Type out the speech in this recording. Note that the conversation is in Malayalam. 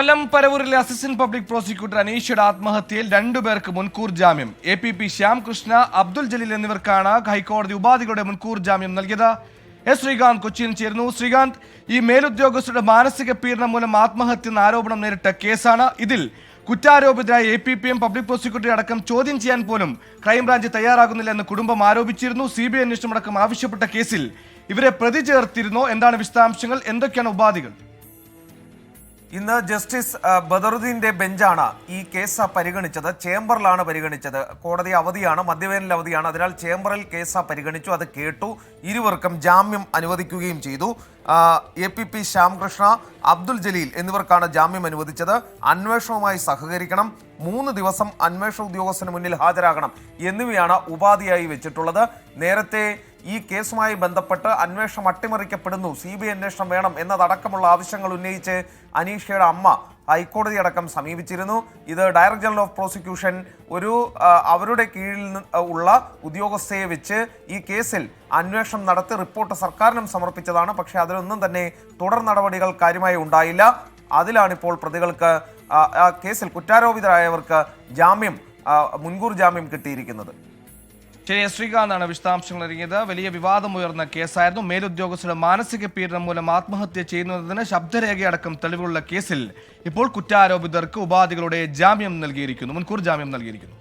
കൊല്ലം പരവൂരിലെ അസിസ്റ്റന്റ് പബ്ലിക് പ്രോസിക്യൂട്ടർ അനീഷയുടെ ആത്മഹത്യയിൽ രണ്ടുപേർക്ക് മുൻകൂർ ജാമ്യം. A P P Shyamkrishna Abdul Jaleel എന്നിവർക്കാണ് ഹൈക്കോടതി ഉപാധികളുടെ മുൻകൂർ ജാമ്യം നൽകിയത്. എസ് ശ്രീകാന്ത് കൊച്ചിയിൽ ചേരുന്നു. ശ്രീകാന്ത് ഈ മേലുദ്യോഗസ്ഥരുടെ മാനസിക പീഡനം മൂലം ആത്മഹത്യ എന്ന ആരോപണം നേരിട്ട കേസാണ് ഇതിൽ. കുറ്റാരോപിതരായ A P P M public പ്രോസിക്യൂട്ടറെ അടക്കം ചോദ്യം ചെയ്യാൻ പോലും ക്രൈംബ്രാഞ്ച് തയ്യാറാകുന്നില്ല എന്ന് കുടുംബം ആരോപിച്ചിരുന്നു. സി ബി ഐ അന്വേഷണം അടക്കം ആവശ്യപ്പെട്ട കേസിൽ ഇവരെ പ്രതി ചേർത്തിരുന്നോ? എന്താണ് വിശദാംശങ്ങൾ? എന്തൊക്കെയാണ് ഉപാധികൾ? ഇന്ന് ജസ്റ്റിസ് ബദറുദ്ദീന്റെ ബെഞ്ചാണ് ഈ കേസ് പരിഗണിച്ചത്. ചേംബറിലാണ് പരിഗണിച്ചത്. കോടതി അവധിയാണ് മധ്യവേനൽ അവധിയാണ്. അതിനാൽ ചേംബറിൽ കേസ് പരിഗണിച്ചു. അത് കേട്ടു. ഇരുവർക്കും ജാമ്യം അനുവദിക്കുകയും ചെയ്തു. A P P Shyamkrishna Abdul Jaleel എന്നിവർക്കാണ് ജാമ്യം അനുവദിച്ചത്. അന്വേഷണവുമായി സഹകരിക്കണം. മൂന്ന് ദിവസം അന്വേഷണ ഉദ്യോഗസ്ഥന് മുന്നിൽ ഹാജരാകണം എന്നിവയാണ് ഉപാധിയായി വെച്ചിട്ടുള്ളത്. നേരത്തെ ഈ കേസുമായി ബന്ധപ്പെട്ട് അന്വേഷണം അട്ടിമറിക്കപ്പെടുന്നു. സി ബി അന്വേഷണം വേണം എന്നതടക്കമുള്ള ആവശ്യങ്ങൾ ഉന്നയിച്ച് അനീഷയുടെ അമ്മ ഹൈക്കോടതി അടക്കം സമീപിച്ചിരുന്നു. ഇത് ഡയറക്ടർ ജനറൽ ഓഫ് പ്രോസിക്യൂഷൻ ഒരു അവരുടെ കീഴിൽ ഉള്ള ഉദ്യോഗസ്ഥയെ വെച്ച് ഈ കേസിൽ അന്വേഷണം നടത്തി റിപ്പോർട്ട് സർക്കാരിനും സമർപ്പിച്ചതാണ്. പക്ഷേ അതിലൊന്നും തന്നെ തുടർ നടപടികൾ കാര്യമായി ഉണ്ടായില്ല. അതിലാണിപ്പോൾ പ്രതികൾക്ക് ആ, കേസിൽ കുറ്റാരോപിതരായവർക്ക് ജാമ്യം മുൻകൂർ ജാമ്യം കിട്ടിയിരിക്കുന്നത്. ശരി ശ്രീകാന്താണ് വിശദാംശങ്ങൾ ഇറങ്ങിയത് വലിയ വിവാദമുയർന്ന കേസായിരുന്നു. മേലുദ്യോഗസ്ഥരുടെ മാനസിക പീഡനം മൂലം ആത്മഹത്യ ചെയ്യുന്നതിന് ശബ്ദരേഖയടക്കം തെളിവുള്ള കേസിൽ ഇപ്പോൾ കുറ്റാരോപിതർക്ക് ഉപാധികളുടെ ജാമ്യം നൽകിയിരിക്കുന്നു മുൻകൂർ ജാമ്യം നൽകിയിരിക്കുന്നു.